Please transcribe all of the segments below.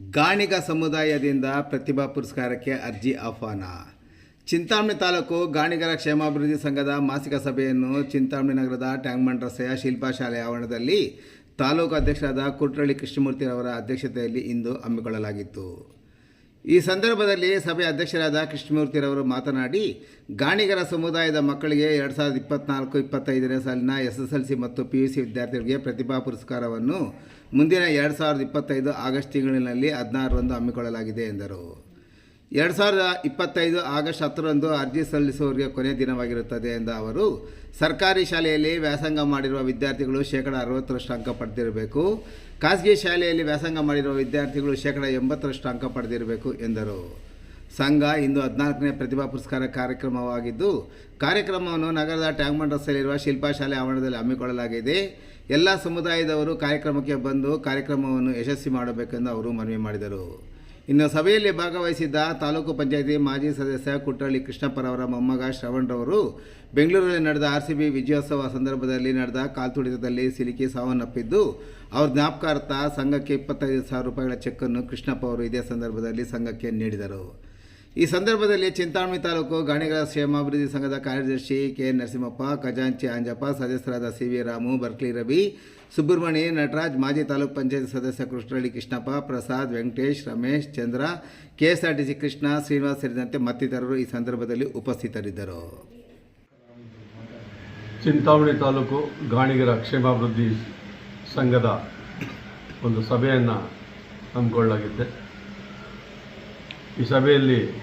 ಗಾಣಿಗ ಸಮುದಾಯದಿಂದ ಪ್ರತಿಭಾ ಪುರಸ್ಕಾರಕ್ಕೆ ಅರ್ಜಿ ಆಹ್ವಾನ. ಚಿಂತಾಮಣಿ ತಾಲೂಕು ಗಾಣಿಗರ ಕ್ಷೇಮಾಭಿವೃದ್ಧಿ ಸಂಘದ ಮಾಸಿಕ ಸಭೆಯನ್ನು ಚಿಂತಾಮಣಿ ನಗರದ ಟ್ಯಾಂಕ್ಮಂಡ್ ರಸ್ತೆಯ ಶಿಲ್ಪಾ ಶಾಲೆ ಆವರಣದಲ್ಲಿ ತಾಲೂಕು ಅಧ್ಯಕ್ಷರಾದ ಕುಟ್ರಳ್ಳಿ ಕೃಷ್ಣಮೂರ್ತಿರವರ ಅಧ್ಯಕ್ಷತೆಯಲ್ಲಿ ಇಂದು ಹಮ್ಮಿಕೊಳ್ಳಲಾಗಿತ್ತು. ಈ ಸಂದರ್ಭದಲ್ಲಿ ಸಭೆಯ ಅಧ್ಯಕ್ಷರಾದ ಕೃಷ್ಣಮೂರ್ತಿರವರು ಮಾತನಾಡಿ, ಗಾಣಿಗರ ಸಮುದಾಯದ ಮಕ್ಕಳಿಗೆ ಎರಡು ಸಾವಿರದ ಇಪ್ಪತ್ನಾಲ್ಕು, ಇಪ್ಪತ್ತೈದನೇ ಸಾಲಿನ ಎಸ್ ಎಸ್ ಎಲ್ ಸಿ ಮತ್ತು ಪಿ ಯು ಸಿ ವಿದ್ಯಾರ್ಥಿಗಳಿಗೆ ಪ್ರತಿಭಾ ಪುರಸ್ಕಾರವನ್ನು ಮುಂದಿನ ಎರಡು ಸಾವಿರದ ಇಪ್ಪತ್ತೈದು ಆಗಸ್ಟ್ ತಿಂಗಳಿನಲ್ಲಿ ಹದಿನಾರರಂದು ಹಮ್ಮಿಕೊಳ್ಳಲಾಗಿದೆ ಎಂದರು. ಎರಡು ಸಾವಿರದ ಇಪ್ಪತ್ತೈದು ಆಗಸ್ಟ್ ಹತ್ತರಂದು ಅರ್ಜಿ ಸಲ್ಲಿಸುವವರಿಗೆ ಕೊನೆಯ ದಿನವಾಗಿರುತ್ತದೆ ಎಂದ ಅವರು, ಸರ್ಕಾರಿ ಶಾಲೆಯಲ್ಲಿ ವ್ಯಾಸಂಗ ಮಾಡಿರುವ ವಿದ್ಯಾರ್ಥಿಗಳು ಶೇಕಡ ಅರವತ್ತರಷ್ಟು ಅಂಕ ಪಡೆದಿರಬೇಕು. ಖಾಸಗಿ ಶಾಲೆಯಲ್ಲಿ ವ್ಯಾಸಂಗ ಮಾಡಿರುವ ವಿದ್ಯಾರ್ಥಿಗಳು ಶೇಕಡ ಎಂಬತ್ತರಷ್ಟು ಅಂಕ ಪಡೆದಿರಬೇಕು ಎಂದರು. ಸಂಘ ಇಂದು ಹದಿನಾಲ್ಕನೇ ಪ್ರತಿಭಾ ಪುರಸ್ಕಾರ ಕಾರ್ಯಕ್ರಮವಾಗಿದ್ದು, ಕಾರ್ಯಕ್ರಮವನ್ನು ನಗರದ ಟ್ಯಾಂಕ್ಮಂಡ್ ರಸ್ತೆಯಲ್ಲಿರುವ ಶಿಲ್ಪಾ ಶಾಲೆ ಆವರಣದಲ್ಲಿ ಹಮ್ಮಿಕೊಳ್ಳಲಾಗಿದೆ. ಎಲ್ಲ ಸಮುದಾಯದವರು ಕಾರ್ಯಕ್ರಮಕ್ಕೆ ಬಂದು ಕಾರ್ಯಕ್ರಮವನ್ನು ಯಶಸ್ವಿ ಮಾಡಬೇಕೆಂದು ಅವರು ಮನವಿ ಮಾಡಿದರು. ಇನ್ನು ಸಭೆಯಲ್ಲಿ ಭಾಗವಹಿಸಿದ್ದ ತಾಲೂಕು ಪಂಚಾಯಿತಿ ಮಾಜಿ ಸದಸ್ಯ ಕುಟ್ರಳ್ಳಿ ಕೃಷ್ಣಪ್ಪರವರ ಮೊಮ್ಮಗ ಶ್ರವಣ್ರವರು ಬೆಂಗಳೂರಲ್ಲಿ ನಡೆದ ಆರ್ ಸಿ ಬಿ ವಿಜಯೋತ್ಸವ ಸಂದರ್ಭದಲ್ಲಿ ನಡೆದ ಕಾಲ್ತುಳಿತದಲ್ಲಿ ಸಿಲುಕಿ ಸಾವನ್ನಪ್ಪಿದ್ದು, ಅವರ ಜ್ಞಾಪಕಾರ್ಥ ಸಂಘಕ್ಕೆ ಇಪ್ಪತ್ತೈದು ಸಾವಿರ ರೂಪಾಯಿಗಳ ಚೆಕ್ಕನ್ನು ಕೃಷ್ಣಪ್ಪ ಅವರು ಇದೇ ಸಂದರ್ಭದಲ್ಲಿ ಸಂಘಕ್ಕೆ ನೀಡಿದರು. ಈ ಸಂದರ್ಭದಲ್ಲಿ ಚಿಂತಾಮಣಿ ತಾಲೂಕು ಗಾಣಿಗರ ಕ್ಷೇಮಾಭಿವೃದ್ಧಿ ಸಂಘದ ಕಾರ್ಯದರ್ಶಿ ಕೆ ನರಸಿಂಹಪ್ಪ, ಖಜಾಂಚಿ ಆಂಜಪ್ಪ, ಸದಸ್ಯರಾದ ಸಿ ವಿ ರಾಮು, ಬರ್ಕ್ಲಿ ರವಿ ಸುಬ್ರಹ್ಮಣಿ ನಟರಾಜ್, ಮಾಜಿ ತಾಲೂಕು ಪಂಚಾಯತ್ ಸದಸ್ಯ ಕೃಷ್ಣಹಳ್ಳಿ ಕೃಷ್ಣಪ್ಪ, ಪ್ರಸಾದ್, ವೆಂಕಟೇಶ್, ರಮೇಶ್, ಚಂದ್ರ, ಕೆಎಸ್ಆರ್ಟಿಸಿ ಕೃಷ್ಣ, ಶ್ರೀನಿವಾಸ್ ಸೇರಿದಂತೆ ಮತ್ತಿತರರು ಈ ಸಂದರ್ಭದಲ್ಲಿ ಉಪಸ್ಥಿತರಿದ್ದರು. ಚಿಂತಾಮಣಿ ತಾಲೂಕು ಗಾಣಿಗರ ಕ್ಷೇಮಾಭಿವೃದ್ಧಿ ಸಂಘದ ಒಂದು ಸಭೆಯನ್ನು ಹಮ್ಮಿಕೊಳ್ಳಲಾಗಿದೆ ಈ ಸಭೆಯಲ್ಲಿ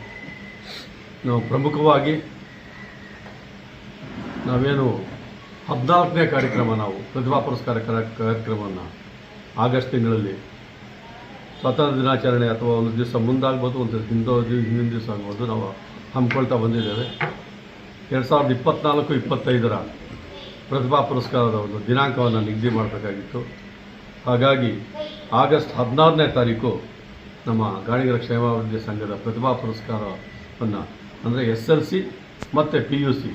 ನಾವು ಪ್ರಮುಖವಾಗಿ ನಾವೇನು ಹದಿನಾಲ್ಕನೇ ಕಾರ್ಯಕ್ರಮ ನಾವು ಪ್ರತಿಭಾ ಪುರಸ್ಕಾರ ಕಾರ್ಯ- ಕಾರ್ಯಕ್ರಮವನ್ನು ಆಗಸ್ಟ್ ತಿಂಗಳಲ್ಲಿ ಸ್ವಾತಂತ್ರ್ಯ ದಿನಾಚರಣೆ ಅಥವಾ ಒಂದು ದಿವಸ ಮುಂದಾಗ್ಬೋದು, ಒಂದು ಹಿಂದೋ ಹಿಂದಿನ ದಿವಸ ಆಗ್ಬೋದು ನಾವು ಹಮ್ಮಿಕೊಳ್ತಾ ಬಂದಿದ್ದೇವೆ. ಎರಡು ಸಾವಿರದ ಇಪ್ಪತ್ತ್ನಾಲ್ಕು ಇಪ್ಪತ್ತೈದರ ಪ್ರತಿಭಾ ಪುರಸ್ಕಾರದ ಒಂದು ದಿನಾಂಕವನ್ನು ನಿಗದಿ ಮಾಡಬೇಕಾಗಿತ್ತು. ಹಾಗಾಗಿ ಆಗಸ್ಟ್ ಹದಿನಾರನೇ ತಾರೀಕು ನಮ್ಮ ಗಾಣಿಗರ ಕ್ಷೇಮಾಭಿವೃದ್ಧಿ ಸಂಘದ ಪ್ರತಿಭಾ ಪುರಸ್ಕಾರವನ್ನು ಅಂದರೆ ಎಸ್ ಎಲ್ ಸಿ ಮತ್ತು ಪಿ ಯು ಸಿ.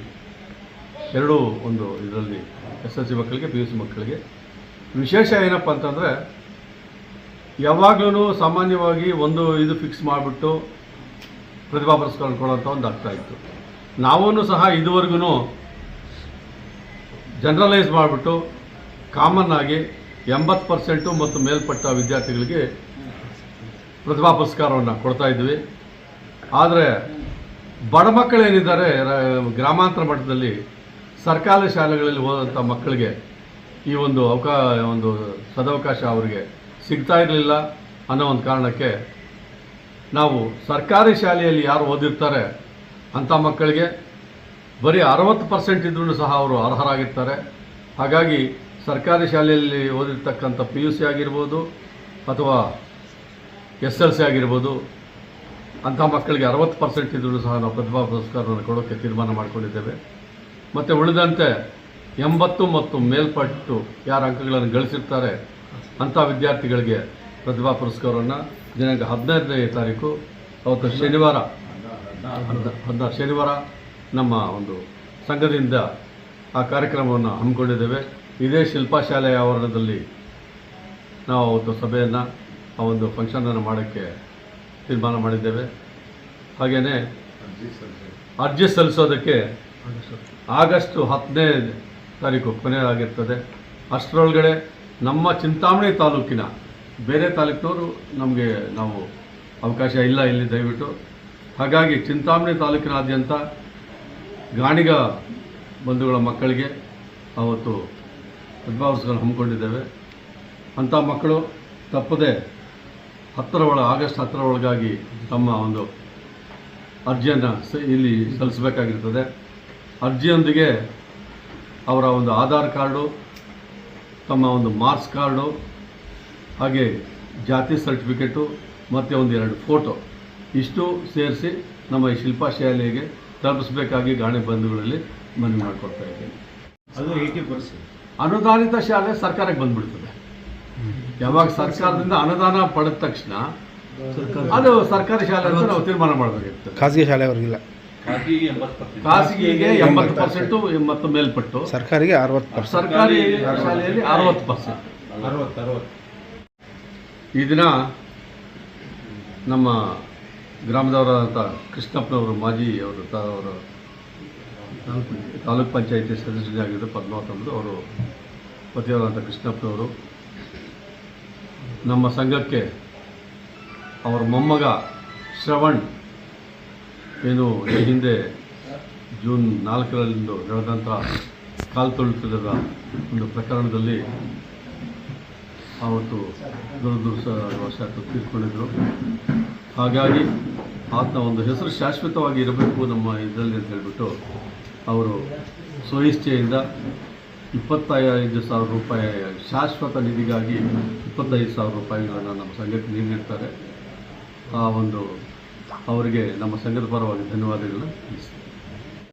ಎರಡೂ ಒಂದು ಇದರಲ್ಲಿ ಎಸ್ ಎಲ್ ಸಿ ಮಕ್ಕಳಿಗೆ, ಪಿ ಯು ಸಿ ಮಕ್ಕಳಿಗೆ. ವಿಶೇಷ ಏನಪ್ಪ ಅಂತಂದರೆ ಯಾವಾಗಲೂ ಸಾಮಾನ್ಯವಾಗಿ ಒಂದು ಇದು ಫಿಕ್ಸ್ ಮಾಡಿಬಿಟ್ಟು ಪ್ರತಿಭಾ ಪುರಸ್ಕಾರ ಕೊಡೋಂಥ ಒಂದು ಅರ್ಥ ಇತ್ತು. ನಾವೂ ಸಹ ಇದುವರೆಗೂ ಜನರಲೈಸ್ ಮಾಡಿಬಿಟ್ಟು ಕಾಮನ್ ಆಗಿ ಎಂಬತ್ತು ಪರ್ಸೆಂಟು ಮತ್ತು ಮೇಲ್ಪಟ್ಟ ವಿದ್ಯಾರ್ಥಿಗಳಿಗೆ ಪ್ರತಿಭಾ ಪುರಸ್ಕಾರವನ್ನು ಕೊಡ್ತಾ ಇದ್ವಿ. ಆದರೆ ಬಡ ಮಕ್ಕಳೇನಿದ್ದಾರೆ ಗ್ರಾಮಾಂತರ ಮಟ್ಟದಲ್ಲಿ ಸರ್ಕಾರಿ ಶಾಲೆಗಳಲ್ಲಿ ಹೋದಂಥ ಮಕ್ಕಳಿಗೆ ಈ ಒಂದು ಅವಕಾ, ಒಂದು ಸದವಕಾಶ ಅವರಿಗೆ ಸಿಗ್ತಾ ಇರಲಿಲ್ಲ ಅನ್ನೋ ಒಂದು ಕಾರಣಕ್ಕೆ ನಾವು ಸರ್ಕಾರಿ ಶಾಲೆಯಲ್ಲಿ ಯಾರು ಓದಿರ್ತಾರೆ ಅಂಥ ಮಕ್ಕಳಿಗೆ ಬರೀ ಅರವತ್ತು ಪರ್ಸೆಂಟ್ ಇದ್ರೂ ಸಹ ಅವರು ಅರ್ಹರಾಗಿರ್ತಾರೆ. ಹಾಗಾಗಿ ಸರ್ಕಾರಿ ಶಾಲೆಯಲ್ಲಿ ಓದಿರ್ತಕ್ಕಂಥ ಪಿ ಯು ಸಿ ಆಗಿರ್ಬೋದು ಅಥವಾ ಎಸ್ ಎಲ್ ಸಿ ಆಗಿರ್ಬೋದು, ಅಂಥ ಮಕ್ಕಳಿಗೆ ಅರವತ್ತು ಪರ್ಸೆಂಟ್ ಇದ್ದರೂ ಸಹ ನಾವು ಪ್ರತಿಭಾ ಪುರಸ್ಕಾರವನ್ನು ಕೊಡೋಕ್ಕೆ ತೀರ್ಮಾನ ಮಾಡಿಕೊಂಡಿದ್ದೇವೆ. ಮತ್ತು ಉಳಿದಂತೆ ಎಂಬತ್ತು ಮತ್ತು ಮೇಲ್ಪಟ್ಟು ಯಾರು ಅಂಕಗಳನ್ನು ಗಳಿಸಿರ್ತಾರೆ ಅಂಥ ವಿದ್ಯಾರ್ಥಿಗಳಿಗೆ ಪ್ರತಿಭಾ ಪುರಸ್ಕಾರವನ್ನು ದಿನಾಂಕ ಹದಿನೈದನೇ ತಾರೀಕು, ಅವತ್ತು ಶನಿವಾರ ಅಂತ ಶನಿವಾರ ನಮ್ಮ ಒಂದು ಸಂಘದಿಂದ ಆ ಕಾರ್ಯಕ್ರಮವನ್ನು ಹಮ್ಮಿಕೊಂಡಿದ್ದೇವೆ. ಇದೇ ಶಿಲ್ಪಶಾಲೆಯ ಆವರಣದಲ್ಲಿ ನಾವು ಅವತ್ತು ಸಭೆಯನ್ನು ಆ ಒಂದು ಫಂಕ್ಷನನ್ನು ಮಾಡೋಕ್ಕೆ ತೀರ್ಮಾನ ಮಾಡಿದ್ದೇವೆ. ಹಾಗೆಯೇ ಅರ್ಜಿ ಸಲ್ಲಿಸೋದಕ್ಕೆ ಆಗಸ್ಟ್ ಹತ್ತನೇ ತಾರೀಕು ಕೊನೆಯಾಗಿರ್ತದೆ. ಅಷ್ಟರೊಳಗಡೆ ನಮ್ಮ ಚಿಂತಾಮಣಿ ತಾಲೂಕಿನ ಬೇರೆ ತಾಲೂಕಿನವರು ನಮಗೆ ನಾವು ಅವಕಾಶ ಇಲ್ಲ ಇಲ್ಲಿ ದಯವಿಟ್ಟು. ಹಾಗಾಗಿ ಚಿಂತಾಮಣಿ ತಾಲೂಕಿನಾದ್ಯಂತ ಗಾಣಿಗ ಬಂಧುಗಳ ಮಕ್ಕಳಿಗೆ ಅವತ್ತು ಸದ್ಭಾವಸ್ಗಳು ಹಮ್ಮಿಕೊಂಡಿದ್ದೇವೆ. ಅಂಥ ಮಕ್ಕಳು ತಪ್ಪದೆ ಹತ್ತರ ಒಳ ಆಗಸ್ಟ್ ಹತ್ತರ ಒಳಗಾಗಿ ತಮ್ಮ ಒಂದು ಅರ್ಜಿಯನ್ನು ಸ ಇಲ್ಲಿ ಸಲ್ಲಿಸಬೇಕಾಗಿರ್ತದೆ. ಅರ್ಜಿಯೊಂದಿಗೆ ಅವರ ಒಂದು ಆಧಾರ್ ಕಾರ್ಡು ತಮ್ಮ ಒಂದು ಮಾರ್ಕ್ಸ್ ಕಾರ್ಡು ಹಾಗೆ ಜಾತಿ ಸರ್ಟಿಫಿಕೇಟು ಮತ್ತು ಒಂದು ಎರಡು ಫೋಟೋ. ಇಷ್ಟು ಸೇರಿಸಿ ನಮ್ಮ ಈ ಶಿಲ್ಪಶಾಲೆಗೆ ತಲುಪಿಸಬೇಕಾಗಿ ಗಾಣೆ ಬಂಧುಗಳಲ್ಲಿ ಮನವಿ ಮಾಡಿಕೊಡ್ತಾ ಇದ್ದೀನಿ. ಅದು ಏಕೆ ಪರ್ಸೆಂಟ್ ಅನುದಾನಿತ ಶಾಲೆ ಸರ್ಕಾರಕ್ಕೆ ಬಂದ್ಬಿಡ್ತದೆ. ಯಾವಾಗ ಸರ್ಕಾರದಿಂದ ಅನುದಾನ ಪಡೆದ ತಕ್ಷಣ ಅದು ಸರ್ಕಾರಿ ಶಾಲೆ ಅಂತ ನಾವು ತೀರ್ಮಾನ ಮಾಡಬೇಕಿತ್ತು ಖಾಸಗಿ ಶಾಲೆಯವರಿಗಿಲ್ಲ ಖಾಸಗಿಗೆ ಎಂಬತ್ತು ಪರ್ಸೆಂಟ್. ಮತ್ತು ಮೇಲ್ಪಟ್ಟು. ಸರ್ಕಾರಿಗೆ ಅರವತ್ತು ಪರ್ಸೆಂಟ್. ಸರ್ಕಾರಿ ಶಾಲೆಯಲ್ಲಿ ಅರವತ್ತು ಪರ್ಸೆಂಟ್. ಈ ದಿನ ನಮ್ಮ ಗ್ರಾಮದವರಾದಂಥ ಕೃಷ್ಣಪ್ಪನವರು ಮಾಜಿ ಅವರು ತ ಅವರು ತಾಲೂಕ್ ಪಂಚಾಯತಿ ಸದಸ್ಯರಾಗಿದ್ದರು ಪದ್ಮಾವತಂಬರು ಅವರು ಪತಿಯವರಾದಂಥ ಕೃಷ್ಣಪ್ಪನವರು ನಮ್ಮ ಸಂಘಕ್ಕೆ ಅವರ ಮೊಮ್ಮಗ ಶ್ರವಣ್ ಏನು ಈ ಹಿಂದೆ ಜೂನ್ ನಾಲ್ಕರಂದು ನಡೆದಂಥ ಕಾಲು ತೊಳಿತದ ಒಂದು ಪ್ರಕರಣದಲ್ಲಿ ಆವತ್ತು ವರ್ಷ ತೀರ್ಕೊಂಡಿದ್ದರು ಹಾಗಾಗಿ ಆತನ ಒಂದು ಹೆಸರು ಶಾಶ್ವತವಾಗಿ ಇರಬೇಕು ನಮ್ಮ ಇದರಲ್ಲಿ ಅಂತ ಹೇಳಿಬಿಟ್ಟು ಅವರು ಸ್ವಇಚ್ಛೆಯಿಂದ ಇಪ್ಪತ್ತೈದು ಸಾವಿರ ರೂಪಾಯಿ ಶಾಶ್ವತ ನಿಧಿಗಾಗಿ ಇಪ್ಪತ್ತೈದು ಸಾವಿರ ರೂಪಾಯಿಗಳನ್ನು ನಮ್ಮ ಸಂಘಕ್ಕೆ ನೀಡಿರ್ತಾರೆ ಆ ಒಂದು ಅವರಿಗೆ ನಮ್ಮ ಸಂಘದ ಪರವಾಗಿ ಧನ್ಯವಾದಗಳನ್ನು ತಿಳಿಸ್ತೀನಿ.